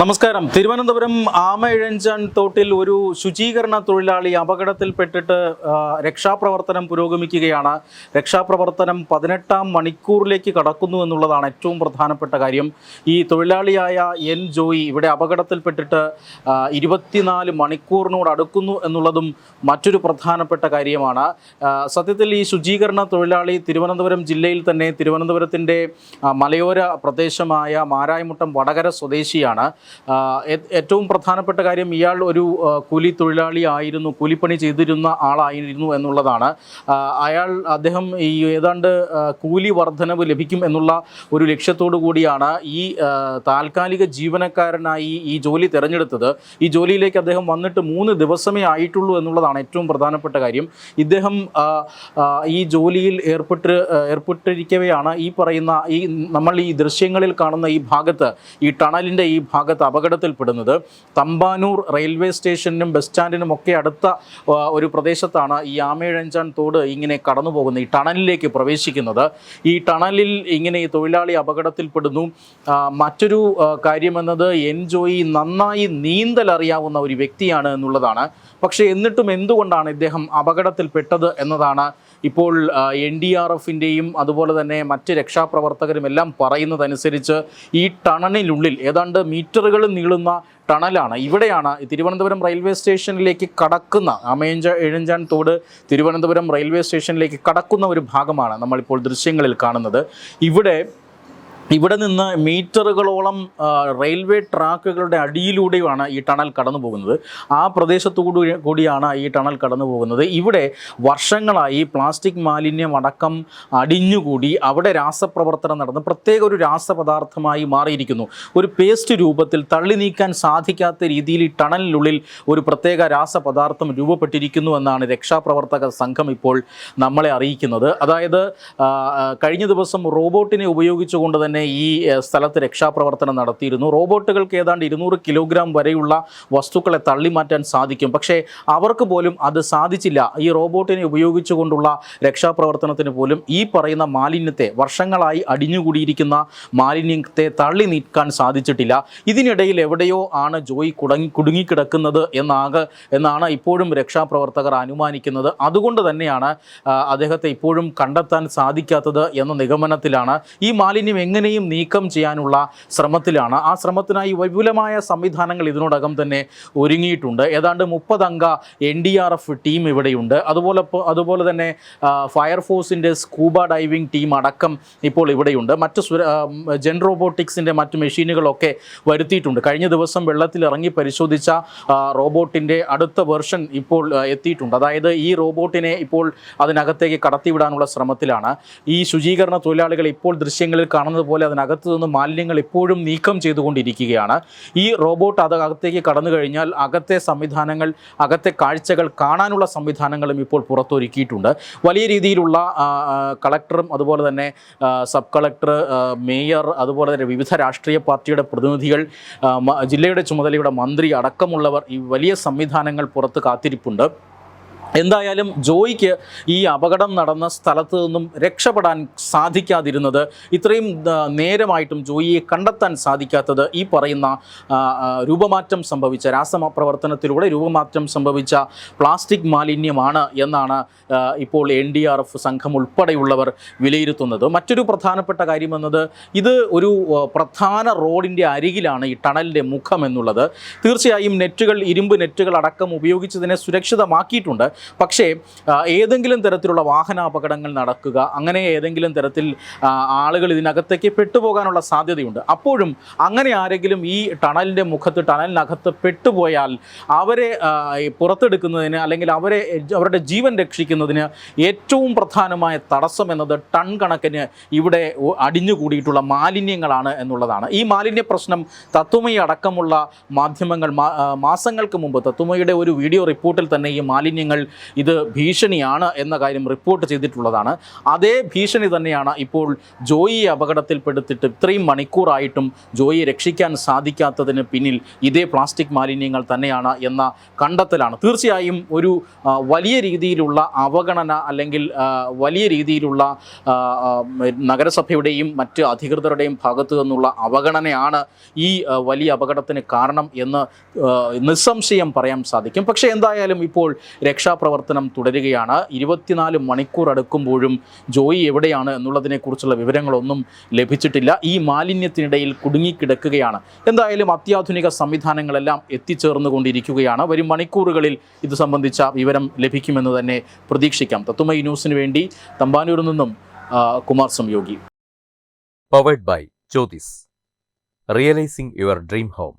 നമസ്കാരം. തിരുവനന്തപുരം ആമയിഴഞ്ചാൻ തോട്ടിൽ ഒരു ശുചീകരണ തൊഴിലാളി അപകടത്തിൽപ്പെട്ടിട്ട് രക്ഷാപ്രവർത്തനം പുരോഗമിക്കുകയാണ്. രക്ഷാപ്രവർത്തനം പതിനെട്ടാം മണിക്കൂറിലേക്ക് കടക്കുന്നു എന്നുള്ളതാണ് ഏറ്റവും പ്രധാനപ്പെട്ട കാര്യം. ഈ തൊഴിലാളിയായ എൻ ജോയി ഇവിടെ അപകടത്തിൽപ്പെട്ടിട്ട് ഇരുപത്തിനാല് മണിക്കൂറിനോട് അടുക്കുന്നു എന്നുള്ളതും മറ്റൊരു പ്രധാനപ്പെട്ട കാര്യമാണ്. സത്യത്തിൽ ഈ ശുചീകരണ തൊഴിലാളി തിരുവനന്തപുരം ജില്ലയിൽ തന്നെ തിരുവനന്തപുരത്തിന്റെ മലയോര പ്രദേശമായ മാരായമുട്ടം വടകര സ്വദേശിയാണ്. ഏറ്റവും പ്രധാനപ്പെട്ട കാര്യം ഇയാൾ ഒരു കൂലി തൊഴിലാളി ആയിരുന്നു കൂലിപ്പണി ചെയ്തിരുന്ന ആളായിരുന്നു എന്നുള്ളതാണ്. അയാൾ അദ്ദേഹം ഈ ഏതാണ്ട് കൂലി വർധനവ് ലഭിക്കും എന്നുള്ള ഒരു ലക്ഷ്യത്തോടു കൂടിയാണ് ഈ താൽക്കാലിക ജീവനക്കാരനായി ഈ ജോലി തിരഞ്ഞെടുത്തത്. ഈ ജോലിയിലേക്ക് അദ്ദേഹം വന്നിട്ട് മൂന്ന് ദിവസമേ ആയിട്ടുള്ളൂ എന്നുള്ളതാണ് ഏറ്റവും പ്രധാനപ്പെട്ട കാര്യം. ഇദ്ദേഹം ഈ ജോലിയിൽ ഏർപ്പെട്ട് ഏർപ്പെട്ടിരിക്കവെയാണ് ഈ പറയുന്ന ഈ നമ്മൾ ഈ ദൃശ്യങ്ങളിൽ കാണുന്ന ഈ ഭാഗത്ത് ഈ ടണലിന്റെ ഈ ഭാഗത്ത് അപകടത്തിൽപ്പെടുന്നത്. തമ്പാനൂർ റെയിൽവേ സ്റ്റേഷനും ബസ് സ്റ്റാൻഡിനും ഒക്കെ അടുത്ത ഒരു പ്രദേശത്താണ് ഈ ആമേഴഞ്ചാൻ തോട് ഇങ്ങനെ കടന്നു പോകുന്നത് ഈ ടണലിലേക്ക് പ്രവേശിക്കുന്നത്. ഈ ടണലിൽ ഇങ്ങനെ ഈ തൊഴിലാളി അപകടത്തിൽപ്പെടുന്നു. മറ്റൊരു കാര്യമെന്നത് എൻജോയി നന്നായി നീന്തൽ അറിയാവുന്ന ഒരു വ്യക്തിയാണ് എന്നുള്ളതാണ്. പക്ഷേ എന്നിട്ടും എന്തുകൊണ്ടാണ് ഇദ്ദേഹം അപകടത്തിൽപ്പെട്ടത് എന്നതാണ് ഇപ്പോൾ എൻ ഡി ആർ എഫിന്റെയും അതുപോലെ തന്നെ മറ്റ് രക്ഷാപ്രവർത്തകരും എല്ലാം പറയുന്നതനുസരിച്ച് ഈ ടണലിനുള്ളിൽ ഏതാണ്ട് മീറ്ററുകൾ നീളുന്ന ടണലാണ്. ഇവിടെയാണ് തിരുവനന്തപുരം റെയിൽവേ സ്റ്റേഷനിലേക്ക് കടക്കുന്ന അമേഞ്ച എഴുഞ്ചാൻ തോട് തിരുവനന്തപുരം റെയിൽവേ സ്റ്റേഷനിലേക്ക് കടക്കുന്ന ഒരു ഭാഗമാണ് നമ്മളിപ്പോൾ ദൃശ്യങ്ങളിൽ കാണുന്നത്. ഇവിടെ ഇവിടെ നിന്ന് മീറ്ററുകളോളം റെയിൽവേ ട്രാക്കുകളുടെ അടിയിലൂടെയാണ് ഈ ടണൽ കടന്നു പോകുന്നത് ആ പ്രദേശത്തുകൂടി കൂടിയാണ് ഈ ടണൽ കടന്നു പോകുന്നത് ഇവിടെ വർഷങ്ങളായി പ്ലാസ്റ്റിക് മാലിന്യം അടക്കം അടിഞ്ഞുകൂടി അവിടെ രാസപ്രവർത്തനം നടന്ന് പ്രത്യേക ഒരു രാസപദാർത്ഥമായി മാറിയിരിക്കുന്നു. ഒരു പേസ്റ്റ് രൂപത്തിൽ തള്ളി നീക്കാൻ സാധിക്കാത്ത രീതിയിൽ ഈ ടണലിനുള്ളിൽ ഒരു പ്രത്യേക രാസപദാർത്ഥം രൂപപ്പെട്ടിരിക്കുന്നു എന്നാണ് രക്ഷാപ്രവർത്തക സംഘം ഇപ്പോൾ നമ്മളെ അറിയിക്കുന്നത്. അതായത് കഴിഞ്ഞ ദിവസം റോബോട്ടിനെ ഉപയോഗിച്ചുകൊണ്ട് തന്നെ ഈ ആ, സ്ഥലത്ത് രക്ഷാപ്രവർത്തനം നടത്തിയിരുന്നു. റോബോട്ടുകൾക്ക് ഏതാണ്ട് ഇരുന്നൂറ് കിലോഗ്രാം വരെയുള്ള വസ്തുക്കളെ തള്ളിമാറ്റാൻ സാധിക്കും. പക്ഷേ അവർക്ക് പോലും അത് സാധിച്ചില്ല. ഈ റോബോട്ടിനെ ഉപയോഗിച്ചുകൊണ്ടുള്ള രക്ഷാപ്രവർത്തനത്തിന് പോലും ഈ പറയുന്ന മാലിന്യത്തെ വർഷങ്ങളായി അടിഞ്ഞുകൂടിയിരിക്കുന്ന മാലിന്യത്തെ തള്ളി നീക്കാൻ സാധിച്ചിട്ടില്ല. ഇതിനിടയിൽ എവിടെയോ ആണ് ജോയി കുടങ്ങി കുടുങ്ങിക്കിടക്കുന്നത് എന്നാകെ എന്നാണ് ഇപ്പോഴും രക്ഷാപ്രവർത്തകർ അനുമാനിക്കുന്നത്. അതുകൊണ്ട് തന്നെയാണ് അദ്ദേഹത്തെ ഇപ്പോഴും കണ്ടെത്താൻ സാധിക്കാത്തത് എന്ന നിഗമനത്തിലാണ് ഈ മാലിന്യം എങ്ങനെയും നീക്കം ചെയ്യാനുള്ള ശ്രമത്തിലാണ്. ആ ശ്രമത്തിനായി വിപുലമായ സംവിധാനങ്ങൾ ഇതിനോടകം തന്നെ ഒരുങ്ങിയിട്ടുണ്ട്. ഏതാണ്ട് മുപ്പതംഗ N D R F team ഇവിടെയുണ്ട്. അതുപോലെ അതുപോലെ തന്നെ ഫയർഫോഴ്സിന്റെ സ്കൂബ ഡൈവിംഗ് ടീം അടക്കം ഇപ്പോൾ ഇവിടെയുണ്ട്. മറ്റ് സുര ജെൻ റോബോട്ടിക്സിന്റെ മറ്റ് മെഷീനുകളൊക്കെ വരുത്തിയിട്ടുണ്ട്. കഴിഞ്ഞ ദിവസം വെള്ളത്തിൽ ഇറങ്ങി പരിശോധിച്ച റോബോട്ടിന്റെ അടുത്ത വെർഷൻ ഇപ്പോൾ എത്തിയിട്ടുണ്ട്. അതായത് ഈ റോബോട്ടിനെ ഇപ്പോൾ അതിനകത്തേക്ക് കടത്തിവിടാനുള്ള ശ്രമത്തിലാണ്. ഈ ശുചീകരണ തൊഴിലാളികൾ ഇപ്പോൾ ദൃശ്യങ്ങളിൽ കാണുന്നത് പോലെ അതിനകത്ത് നിന്ന് മാലിന്യങ്ങൾ ഇപ്പോഴും നീക്കം ചെയ്തുകൊണ്ടിരിക്കുകയാണ്. ഈ റോബോട്ട് അത് അകത്തേക്ക് കടന്നു കഴിഞ്ഞാൽ അകത്തെ സംവിധാനങ്ങൾ അകത്തെ കാഴ്ചകൾ കാണാനുള്ള സംവിധാനങ്ങളും ഇപ്പോൾ പുറത്തൊരുക്കിയിട്ടുണ്ട്. വലിയ രീതിയിലുള്ള കളക്ടറും അതുപോലെ തന്നെ സബ് കളക്ടർ മേയർ അതുപോലെ തന്നെ വിവിധ രാഷ്ട്രീയ പാർട്ടിയുടെ പ്രതിനിധികൾ ജില്ലയുടെ ചുമതലയുടെ മന്ത്രി അടക്കമുള്ളവർ ഈ വലിയ സംവിധാനങ്ങൾ പുറത്ത് കാത്തിരിപ്പുണ്ട്. എന്തായാലും ജോയിക്ക് ഈ അപകടം നടന്ന സ്ഥലത്തു നിന്നും രക്ഷപ്പെടാൻ സാധിക്കാതിരുന്നത് ഇത്രയും നേരമായിട്ടും ജോയിയെ കണ്ടെത്താൻ സാധിക്കാത്തത് ഈ പറയുന്ന രൂപമാറ്റം സംഭവിച്ച രാസപ്രവർത്തനത്തിലൂടെ രൂപമാറ്റം സംഭവിച്ച പ്ലാസ്റ്റിക് മാലിന്യമാണ് എന്നാണ് ഇപ്പോൾ എൻ ഡി ആർ എഫ് സംഘം ഉൾപ്പെടെയുള്ളവർ വിലയിരുത്തുന്നത്. മറ്റൊരു പ്രധാനപ്പെട്ട കാര്യമെന്നത് ഇത് ഒരു പ്രധാന റോഡിന്റെ അരികിലാണ് ഈ ടണലിന്റെ മുഖം എന്നുള്ളത്. തീർച്ചയായും നെറ്റുകൾ ഇരുമ്പ് നെറ്റുകൾ അടക്കം ഉപയോഗിച്ചതിനെ സുരക്ഷിതമാക്കിയിട്ടുണ്ട്. പക്ഷേ ഏതെങ്കിലും തരത്തിലുള്ള വാഹനാപകടങ്ങൾ നടക്കുക അങ്ങനെ ഏതെങ്കിലും തരത്തിൽ ആളുകൾ ഇതിനകത്തേക്ക് പെട്ടുപോകാനുള്ള സാധ്യതയുണ്ട്. അപ്പോഴും അങ്ങനെ ആരെങ്കിലും ഈ ടണലിന്റെ മുഖത്ത് ടണലിനകത്ത് പെട്ടുപോയാൽ അവരെ പുറത്തെടുക്കുന്നതിന് അല്ലെങ്കിൽ അവരെ അവരുടെ ജീവൻ രക്ഷിക്കുന്നതിന് ഏറ്റവും പ്രധാനമായ തടസ്സം എന്നത് ടൺ കണക്കിന് ഇവിടെ അടിഞ്ഞുകൂടിയിട്ടുള്ള മാലിന്യങ്ങളാണ് എന്നുള്ളതാണ്. ഈ മാലിന്യ പ്രശ്നം തത്വമയി അടക്കമുള്ള മാധ്യമങ്ങൾ മാസങ്ങൾക്ക് മുമ്പ് തത്വമയുടെ ഒരു വീഡിയോ റിപ്പോർട്ടിൽ തന്നെ ഈ മാലിന്യങ്ങൾ ഇത് ഭീഷണിയാണ് എന്ന കാര്യം റിപ്പോർട്ട് ചെയ്തിട്ടുള്ളതാണ്. അതേ ഭീഷണി തന്നെയാണ് ഇപ്പോൾ ജോയിയെ അപകടത്തിൽപ്പെടുത്തിയിട്ട് ഇത്രയും മണിക്കൂറായിട്ടും ജോയിയെ രക്ഷിക്കാൻ സാധിക്കാത്തതിന് പിന്നിൽ ഇതേ പ്ലാസ്റ്റിക് മാലിന്യങ്ങൾ തന്നെയാണ് എന്ന കണ്ടെത്തലാണ്. തീർച്ചയായും ഒരു വലിയ രീതിയിലുള്ള അവഗണന അല്ലെങ്കിൽ വലിയ രീതിയിലുള്ള നഗരസഭയുടെയും മറ്റ് അധികൃതരുടെയും ഭാഗത്തു നിന്നുള്ള അവഗണനയാണ് ഈ വലിയ അപകടത്തിന് കാരണം എന്ന് നിസ്സംശയം പറയാൻ സാധിക്കും. പക്ഷേ എന്തായാലും ഇപ്പോൾ രക്ഷാപ്രവർത്തനം തുടരുകയാണ്. ഇരുപത്തിനാല് മണിക്കൂർ അടുക്കുമ്പോഴും ജോയി എവിടെയാണ് എന്നുള്ളതിനെക്കുറിച്ചുള്ള വിവരങ്ങളൊന്നും ലഭിച്ചിട്ടില്ല. ഈ മാലിന്യത്തിനിടയിൽ കുടുങ്ങിക്കിടക്കുകയാണ്. എന്തായാലും അത്യാധുനിക സംവിധാനങ്ങളെല്ലാം എത്തിച്ചേർന്നുകൊണ്ടിരിക്കുകയാണ്. വരും മണിക്കൂറുകളിൽ ഇത് സംബന്ധിച്ച വിവരം ലഭിക്കുമെന്ന് തന്നെ പ്രതീക്ഷിക്കാം. തത്തുമൈ ന്യൂസിന് വേണ്ടി തമ്പാനൂരിൽ നിന്നും Kumar സംയോഗി. Powered by Jyothis realising your dream home.